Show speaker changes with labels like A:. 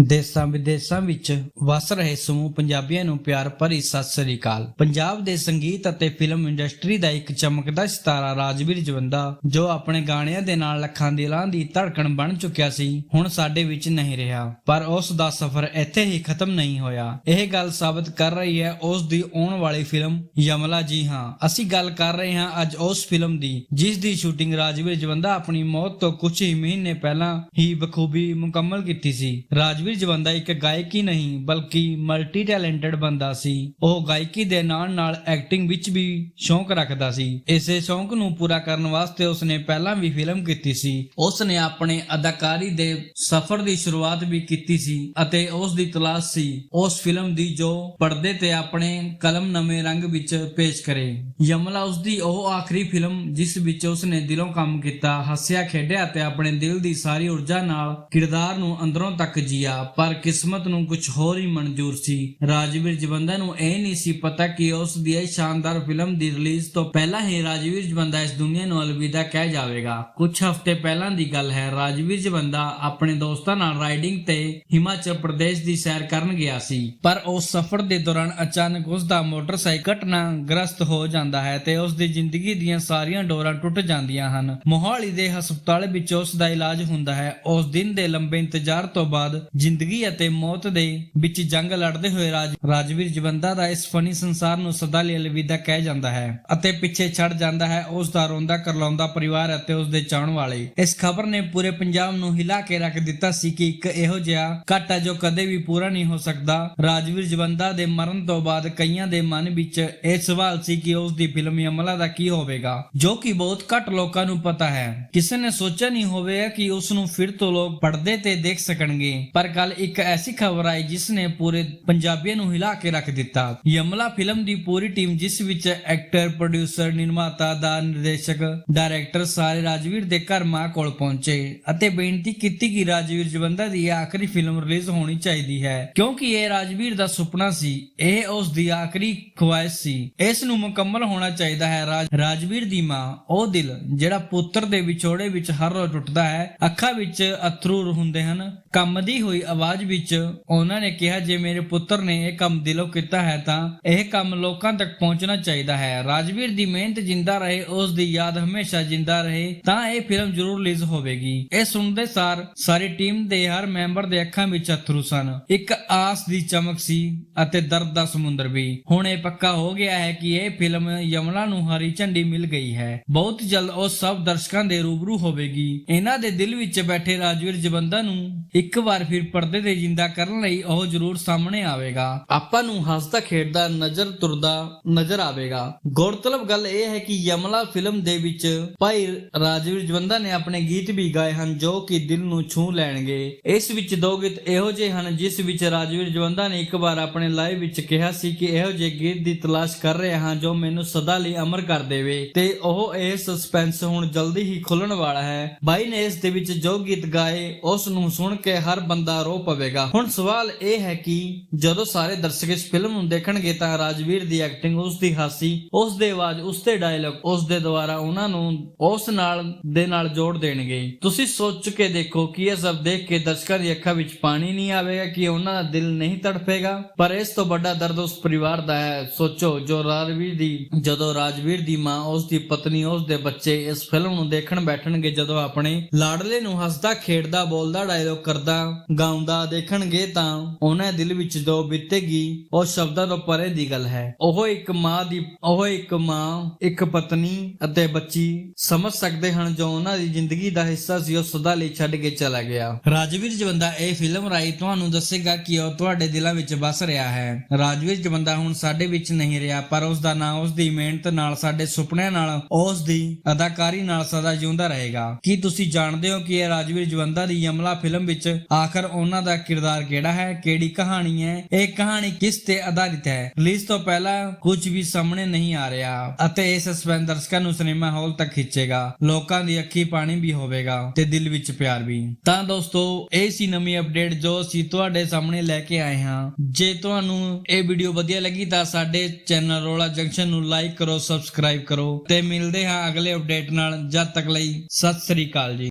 A: ਦੇਸਾਂ ਵਿਦੇਸਾਂ ਵਿੱਚ ਵਸ ਰਹੇ ਸਮੂਹ ਪੰਜਾਬੀਆਂ ਨੂੰ ਪਿਆਰ ਭਰੀ ਸਤਿ ਸ੍ਰੀ ਅਕਾਲ। ਪੰਜਾਬ ਦੇ ਸੰਗੀਤ ਅਤੇ ਫਿਲਮ ਇੰਡਸਟਰੀ ਦਾ ਇੱਕ ਚਮਕਦਾ ਸਿਤਾਰਾ ਰਾਜਵੀਰ ਜਵੰਦਾ, ਜੋ ਆਪਣੇ ਗਾਣਿਆਂ ਦੇ ਨਾਲ ਲੱਖਾਂ ਦਿਲਾਂ ਦੀ ਧੜਕਣ ਬਣ ਚੁੱਕਿਆ ਸੀ, ਹੁਣ ਸਾਡੇ ਵਿੱਚ ਨਹੀਂ ਰਿਹਾ। ਪਰ ਉਸ ਦਾ ਸਫ਼ਰ ਇੱਥੇ ਹੀ ਖਤਮ ਨਹੀਂ ਹੋਇਆ। ਇਹ ਗੱਲ ਸਾਬਤ ਕਰ ਰਹੀ ਹੈ ਉਸ ਦੀ ਆਉਣ ਵਾਲੀ ਫਿਲਮ ਯਮਲਾ ਜੀ ਹਾਂ। ਅਸੀਂ ਗੱਲ ਕਰ ਰਹੇ ਹਾਂ ਅੱਜ ਉਸ ਫਿਲਮ ਦੀ, ਜਿਸ ਦੀ ਸ਼ੂਟਿੰਗ ਰਾਜਵੀਰ ਜਵੰਦਾ ਆਪਣੀ ਮੌਤ ਤੋਂ ਕੁਝ ਹੀ ਮਹੀਨੇ ਪਹਿਲਾਂ ਹੀ ਬਖੂਬੀ ਮੁਕੰਮਲ ਕੀਤੀ ਸੀ। ਰਾਜ ਰਾਜਵੀਰ ਜਵੰਦਾ ਇੱਕ ਗਾਇਕ ਹੀ ਨਹੀਂ, ਬਲਕਿ ਮਲਟੀ ਟੈਲੈਂਟਡ ਬੰਦਾ ਸੀ। ਉਹ ਗਾਇਕੀ ਦੇ ਨਾਲ-ਨਾਲ ਐਕਟਿੰਗ ਵਿੱਚ ਵੀ ਸ਼ੌਂਕ ਰੱਖਦਾ ਸੀ। ਇਸੇ ਸ਼ੌਂਕ ਨੂੰ ਪੂਰਾ ਕਰਨ ਵਾਸਤੇ ਉਸਨੇ ਪਹਿਲਾਂ ਵੀ ਫਿਲਮ ਕੀਤੀ ਸੀ। ਉਸਨੇ ਆਪਣੇ ਅਦਾਕਾਰੀ ਦੇ ਸਫ਼ਰ ਦੀ ਸ਼ੁਰੂਆਤ ਵੀ ਕੀਤੀ ਸੀ ਅਤੇ ਉਸ ਦੀ ਤਲਾਸ਼ ਸੀ ਉਸ ਫਿਲਮ ਦੀ ਜੋ ਪਰਦੇ ਤੇ ਆਪਣੇ ਕਲਮ ਨਵੇਂ ਰੰਗ ਵਿੱਚ ਪੇਸ਼ ਕਰੇ। ਯਮਲਾ ਉਸ ਦੀ ਉਹ ਆਖਰੀ ਫਿਲਮ ਜਿਸ ਵਿੱਚ ਉਸਨੇ ਦਿਲੋਂ ਕੰਮ ਕੀਤਾ, ਹੱਸਿਆ, ਖੇਡਿਆ ਤੇ ਆਪਣੇ ਦਿਲ ਦੀ ਸਾਰੀ ਊਰਜਾ ਨਾਲ ਕਿਰਦਾਰ ਨੂੰ ਅੰਦਰੋਂ ਤੱਕ ਜੀਆ। ਪਰ ਕਿਸਮਤ ਨੂੰ ਕੁਝ ਹੋਰ ਹੀ ਮਨਜ਼ੂਰ ਸੀ। ਰਾਜਵੀਰ ਜਵੰਦਾ ਨੂੰ ਇਹ ਨਹੀਂ ਸੀ ਪਤਾ ਕਿ ਉਸ ਦੀ ਇਹ ਸ਼ਾਨਦਾਰ ਫਿਲਮ ਦੀ ਰਿਲੀਜ਼ ਤੋਂ ਪਹਿਲਾਂ ਹੀ ਰਾਜਵੀਰ ਜਵੰਦਾ ਇਸ ਦੁਨੀਆ ਨੂੰ ਅਲਵਿਦਾ ਕਹਿ ਜਾਵੇਗਾ। ਕੁਝ ਹਫ਼ਤੇ ਪਹਿਲਾਂ ਦੀ ਗੱਲ ਹੈ, ਰਾਜਵੀਰ ਜਵੰਦਾ ਆਪਣੇ ਦੋਸਤਾਂ ਨਾਲ ਰਾਈਡਿੰਗ ਤੇ ਹਿਮਾਚਲ ਪ੍ਰਦੇਸ਼ ਦੀ ਸੈਰ ਕਰਨ ਗਿਆ ਸੀ। ਪਰ ਉਸ ਸਫ਼ਰ ਦੇ ਦੌਰਾਨ ਅਚਾਨਕ ਉਸ ਦਾ ਮੋਟਰਸਾਈਕਲ ਘਟਨਾਗ੍ਰਸਤ ਹੋ ਜਾਂਦਾ ਹੈ ਤੇ ਉਸ ਦੀ ਜ਼ਿੰਦਗੀ ਦੀਆਂ ਸਾਰੀਆਂ ਡੋਰਾਂ ਟੁੱਟ ਜਾਂਦੀਆਂ ਹਨ। ਮੋਹਾਲੀ ਦੇ ਹਸਪਤਾਲ ਵਿੱਚ ਉਸ ਦਾ ਇਲਾਜ ਹੁੰਦਾ ਹੈ। ਉਸ ਦਿਨ ਦੇ ਲੰਬੇ ਇੰਤਜ਼ਾਰ ਤੋਂ ਬਾਅਦ ਜ਼ਿੰਦਗੀ ਅਤੇ ਮੌਤ ਦੇ ਵਿੱਚ ਜੰਗ ਲੜਦੇ ਹੋਏ ਰਾਜਵੀਰ ਜਵੰਦਾ ਦਾ ਇਸ ਫਨੀ ਸੰਸਾਰ ਨੂੰ ਸਦਾ ਲਈ ਅਲਵਿਦਾ ਕਹਿ ਜਾਂਦਾ ਹੈ ਅਤੇ ਪਿੱਛੇ ਛੱਡ ਜਾਂਦਾ ਹੈ, ਉਸ ਦਾ ਰੋਂਦਾ ਕਰਲਾਉਂਦਾ ਪਰਿਵਾਰ ਅਤੇ ਉਸ ਦੇ ਚਾਹਣ ਵਾਲੇ। ਇਸ ਖਬਰ ਨੇ ਪੂਰੇ ਪੰਜਾਬ ਨੂੰ ਹਿਲਾ ਕੇ ਰੱਖ ਦਿੱਤਾ ਸੀ ਕਿ ਇੱਕ ਇਹੋ ਜਿਹਾ ਘਾਟਾ ਜੋ ਕਦੇ ਵੀ ਪੂਰਾ ਨਹੀਂ ਹੋ ਸਕਦਾ। ਰਾਜਵੀਰ ਜਵੰਦਾ ਦੇ ਮਰਨ ਤੋਂ ਬਾਅਦ ਕਈਆਂ ਦੇ ਮਨ ਵਿੱਚ ਇਹ ਸਵਾਲ ਸੀ ਕਿ ਉਸ ਦੀ ਫਿਲਮ ਯਮਲਾ ਦਾ ਕੀ ਹੋਵੇਗਾ, ਜੋ ਕਿ ਬਹੁਤ ਘੱਟ ਲੋਕਾਂ ਨੂੰ ਪਤਾ ਹੈ। ਕਿਸੇ ਨੇ ਸੋਚਿਆ ਨਹੀਂ ਹੋਵੇਗਾ ਕਿ ਉਸ ਨੂੰ ਫਿਰ ਤੋਂ ਲੋਕ ਪਰਦੇ ਤੇ ਦੇਖ ਸਕਣਗੇ, ਪਰ ਕੱਲ ਇੱਕ ਐਸੀ ਖਬਰ ਆਈ ਜਿਸ ਨੇ ਪੂਰੇ ਪੰਜਾਬੀਆਂ ਨੂੰ ਹਿਲਾ ਕੇ ਰੱਖ ਦਿੱਤਾ। ਯਮਲਾ ਫਿਲਮ ਦੀ ਪੂਰੀ ਟੀਮ ਜਿਸ ਵਿੱਚ ਐਕਟਰ, ਪ੍ਰੋਡਿਊਸਰ, ਨਿਰਮਾਤਾ, ਦਾ ਨਿਰਦੇਸ਼ਕ, ਡਾਇਰੈਕਟਰ ਸਾਰੇ ਰਾਜਵੀਰ ਦੇ ਘਰ ਮਾਂ ਕੋਲ ਪਹੁੰਚੇ ਅਤੇ ਬੇਨਤੀ ਕੀਤੀ ਕਿ ਰਾਜਵੀਰ ਜਵੰਦਾ ਦੀ ਆਖਰੀ ਫਿਲਮ ਰਿਲੀਜ਼ ਹੋਣੀ ਚਾਹੀਦੀ ਹੈ। ਕਿਉਂਕਿ ਇਹ ਰਾਜਵੀਰ ਦਾ ਸੁਪਨਾ ਸੀ, ਇਹ ਉਸ ਦੀ ਆਖਰੀ ਖੁਆਇਸ਼ ਸੀ। ਇਸ ਨੂੰ ਮੁਕੰਮਲ ਹੋਣਾ ਚਾਹੀਦਾ ਹੈ ਰਾਜ- ਰਾਜਵੀਰ ਦੀ ਮਾਂ, ਉਹ ਦਿਲ, ਜਿਹੜਾ ਪੁੱਤਰ ਦੇ ਵਿਛੋੜੇ ਵਿੱਚ ਹਰ ਰੋਜ਼ ਟੁੱਟਦਾ ਹੈ, ਅੱਖਾਂ ਵਿੱਚ ਅਥਰੂ ਹੁੰਦੇ ਹਨ, ਕੰਮ ਦੀ ਹੋਈ ਆਵਾਜ਼ ਵਿੱਚ ਉਹਨਾਂ ਨੇ ਕਿਹਾ, ਜੇ ਮੇਰੇ ਪੁੱਤਰ ਨੇ ਇਹ ਕੰਮ ਦਿਲੋਂ ਕੀਤਾ ਹੈ ਤਾਂ ਇਹ ਕੰਮ ਲੋਕਾਂ ਤੱਕ ਪਹੁੰਚਣਾ ਚਾਹੀਦਾ ਹੈ। ਰਾਜਵੀਰ ਦੀ ਮਿਹਨਤ ਜਿੰਦਾ ਰਹੇ, ਉਸ ਦੀ ਯਾਦ ਹਮੇਸ਼ਾ ਜਿੰਦਾ ਰਹੇ, ਤਾਂ ਇਹ ਫਿਲਮ ਜ਼ਰੂਰ ਰਿਲੀਜ਼ ਹੋਵੇਗੀ। ਇਹ ਸੁਣਦੇ ਸਾਰ ਸਾਰੀ ਟੀਮ ਦੇ ਹਰ ਮੈਂਬਰ ਦੇ ਅੱਖਾਂ ਵਿੱਚ ਅਥਰੂ ਸਨ। ਇੱਕ ਆਸ ਦੀ ਚਮਕ ਸੀ ਅਤੇ ਦਰਦ ਦਾ ਸਮੁੰਦਰ ਵੀ। ਹੁਣ ਇਹ ਪੱਕਾ ਹੋ ਗਿਆ ਹੈ ਕਿ ਇਹ ਫਿਲਮ ਯਮਲਾ ਨੂੰ ਹਰੀ ਝੰਡੀ ਮਿਲ ਗਈ ਹੈ। ਬਹੁਤ ਜਲਦ ਉਹ ਸਭ ਦਰਸ਼ਕਾਂ ਦੇ ਰੂਬਰੂ ਹੋਵੇਗੀ। ਇਹਨਾਂ ਦੇ ਦਿਲ ਵਿੱਚ ਬੈਠੇ ਰਾਜਵੀਰ ਜਵੰਦਾ ਨੂੰ ਇੱਕ ਵਾਰ ਫਿਰ ਪਰਦੇ ਤੇ ਜਿੰਦਾ ਕਰਨ ਲਈ ਉਹ ਜ਼ਰੂਰ ਸਾਹਮਣੇ ਆਵੇਗਾ। ਆਪਾਂ ਨੂੰ ਹੱਸਦਾ, ਖੇਡਦਾ, ਨਜ਼ਰ ਤੁਰਦਾ ਨਜ਼ਰ ਆਵੇਗਾ। ਗੌਰਤਲਬ ਗੱਲ ਇਹ ਹੈ ਕਿ ਯਮਲਾ ਫਿਲਮ ਦੇ ਵਿੱਚ ਭਾਈ ਰਾਜਵੀਰ ਜਵੰਦਾ ਨੇ ਆਪਣੇ ਗੀਤ ਵੀ ਗਾਏ ਹਨ ਜੋ ਕਿ ਦਿਲ ਨੂੰ ਛੂ ਲੈਣਗੇ। ਇਸ ਵਿੱਚ ਦੋ ਗੀਤ ਇਹੋ ਜਿਹੇ ਹਨ ਜਿਸ ਵਿੱਚ ਰਾਜਵੀਰ ਜਵੰਦਾ ਨੇ ਇੱਕ ਵਾਰ ਆਪਣੇ ਲਾਈਵ ਵਿੱਚ ਕਿਹਾ ਸੀ ਕਿ ਇਹੋ ਜਿਹੇ ਗੀਤ ਦੀ ਤਲਾਸ਼ ਕਰ ਰਿਹਾ ਹਾਂ ਜੋ ਮੈਨੂੰ ਸਦਾ ਲਈ ਅਮਰ ਕਰ ਦੇਵੇ। ਤੇ ਉਹ ਇਹ ਸਸਪੈਂਸ ਹੁਣ ਜਲਦੀ ਹੀ ਖੁੱਲਣ ਵਾਲਾ ਹੈ। ਬਾਈ ਨੇ ਇਸ ਦੇ ਵਿੱਚ ਜੋ ਗੀਤ ਗਾਏ, ਉਸ ਨੂੰ ਸੁਣ ਕੇ ਹਰ ਬੰਦਾ ਰੋ ਪਵੇਗਾ। ਹੁਣ ਸਵਾਲ ਇਹ ਹੈ ਕਿ ਜਦੋਂ ਸਾਰੇ ਦਰਸ਼ਕ ਇਸ ਫਿਲਮ ਨੂੰ ਦੇਖਣਗੇ ਤਾਂ ਰਾਜਵੀਰ ਦੀ ਐਕਟਿੰਗ ਉਸ ਦੀ ਹਾਸੀ, ਉਸ ਦੇ ਆਵਾਜ਼, ਉਸ ਦੇ ਡਾਇਲੌਗ ਉਸ ਦੇ ਦੁਆਰਾ ਉਹਨਾਂ ਨੂੰ ਉਸ ਨਾਲ ਦੇ ਨਾਲ ਜੋੜ ਦੇਣਗੇ। ਤੁਸੀਂ ਸੋਚ ਕੇ ਦੇਖੋ ਕਿ ਇਹ ਸਭ ਦੇਖ ਕੇ ਦਰਸ਼ਕਾਂ ਦੀ ਅੱਖਾਂ ਵਿੱਚ ਪਾਣੀ ਨਹੀਂ ਆਵੇਗਾ, ਕਿ ਉਹਨਾਂ ਦਾ ਦਿਲ ਨਹੀਂ ਤੜਫੇਗਾ। ਪਰ ਇਸ ਤੋਂ ਵੱਡਾ ਦਰਦ ਉਸ ਪਰਿਵਾਰ ਦਾ ਹੈ। ਸੋਚੋ, ਜੋ ਰਾਜਵੀਰ ਦੀ, ਜਦੋਂ ਰਾਜਵੀਰ ਦੀ ਮਾਂ, ਉਸ ਦੀ ਪਤਨੀ, ਉਸ ਦੇ ਬੱਚੇ ਇਸ ਫਿਲਮ ਨੂੰ ਦੇਖਣ ਬੈਠਣਗੇ, ਜਦੋਂ ਆਪਣੇ ਲਾਡਲੇ ਨੂੰ ਹੱਸਦਾ, ਖੇਡਦਾ, ਬੋਲਦਾ ਡਾਇਲੋਗ ਕਰਦਾ ਗਾਉਂਦਾ ਦੇਖਣਗੇ ਤਾਂ ਉਹਨਾਂ ਦਿਲ ਵਿੱਚ ਜੋ ਬੀਤੇਗੀ, ਉਹ ਸ਼ਬਦਾਂ ਤੋਂ ਪਰੇ ਦੀ ਗੱਲ ਹੈ। ਉਹ ਇੱਕ ਮਾਂ ਦੀ, ਉਹ ਇੱਕ ਮਾਂ, ਇੱਕ ਪਤਨੀ ਅਤੇ ਬੱਚੀ ਸਮਝ ਸਕਦੇ ਹਨ ਜੋ ਉਹਨਾਂ ਦੀ ਜ਼ਿੰਦਗੀ ਦਾ ਹਿੱਸਾ ਸੀ, ਉਹ ਸਦਾ ਲਈ ਛੱਡ ਕੇ ਚਲਾ ਗਿਆ। ਰਾਜਵੀਰ ਜਵੰਦਾ, ਇਹ ਫਿਲਮ ਰਾਈ ਤੁਹਾਨੂੰ ਦੱਸੇਗਾ ਕਿ ਉਹ ਤੁਹਾਡੇ ਦਿਲਾਂ ਵਿੱਚ ਵਸ ਰਿਹਾ ਹੈ। ਰਾਜਵੀਰ ਜਵੰਦਾ ਹੁਣ ਸਾਡੇ ਵਿੱਚ ਨਹੀਂ ਰਿਹਾ, ਪਰ ਉਸ ਦਾ ਨਾਂ, ਉਸ ਦੀ ਮਿਹਨਤ ਨਾਲ, ਸਾਡੇ ਸੁਪਨਿਆਂ ਨਾਲ, ਉਸ ਦੀ ਅਦਾਕਾਰੀ ਨਾਲ ਸਦਾ ਜਿਉਂਦਾ ਰਹੇਗਾ। ਕੀ ਤੁਸੀਂ ਜਾਣਦੇ ਹੋ ਕਿ ਇਹ ਰਾਜਵੀਰ ਜਵੰਦਾ ਦੀ ਯਮਲਾ ਫਿਲਮ ਵਿੱਚ ਆਖਰ ਉਹਨਾਂ ਦਾ ਕਿਰਦਾਰ ਕਿਹੜਾ ਹੈ? ਕਿਹੜੀ ਕਹਾਣੀ ਹੈ? ਇਹ ਕਹਾਣੀ ਕਿਸ ਤੇ ਆਧਾਰਿਤ ਹੈ? ਰਿਲੀਜ਼ ਤੋਂ ਪਹਿਲਾਂ ਕੁਝ ਵੀ ਸਾਹਮਣੇ ਨਹੀਂ ਆ ਰਿਹਾ ਅਤੇ ਇਹ ਸਸਪੈਂਸ ਦਰਸ਼ਕਾਂ ਨੂੰ ਸਿਨੇਮਾ ਹਾਲ ਤੱਕ ਖਿੱਚੇਗਾ। ਲੋਕਾਂ ਦੀ ਅੱਖੀ ਪਾਣੀ ਵੀ ਹੋਵੇਗਾ ਤੇ ਦਿਲ ਵਿੱਚ ਪਿਆਰ ਵੀ। ਤਾਂ ਦੋਸਤੋ, ਇਹ ਸੀ ਨਵੀਂ ਅਪਡੇਟ ਜੋ ਅਸੀਂ ਤੁਹਾਡੇ ਸਾਹਮਣੇ ਲੈ ਕੇ ਆਏ ਹਾਂ। ਜੇ ਤੁਹਾਨੂੰ ਇਹ ਵੀਡੀਓ ਵਧੀਆ ਲੱਗੀ ਤਾਂ ਸਾਡੇ ਚੈਨਲ ਰੋਲਾ ਜੰਕਸ਼ਨ ਨੂੰ ਲਾਈਕ ਕਰੋ, ਸਬਸਕ੍ਰਾਈਬ ਕਰੋ ਤੇ ਮਿਲਦੇ ਹਾਂ ਅਗਲੇ ਅਪਡੇਟ ਨਾਲ। ਜਦ ਤੱਕ ਲਈ, ਸਤਿ ਸ੍ਰੀ ਅਕਾਲ ਜੀ।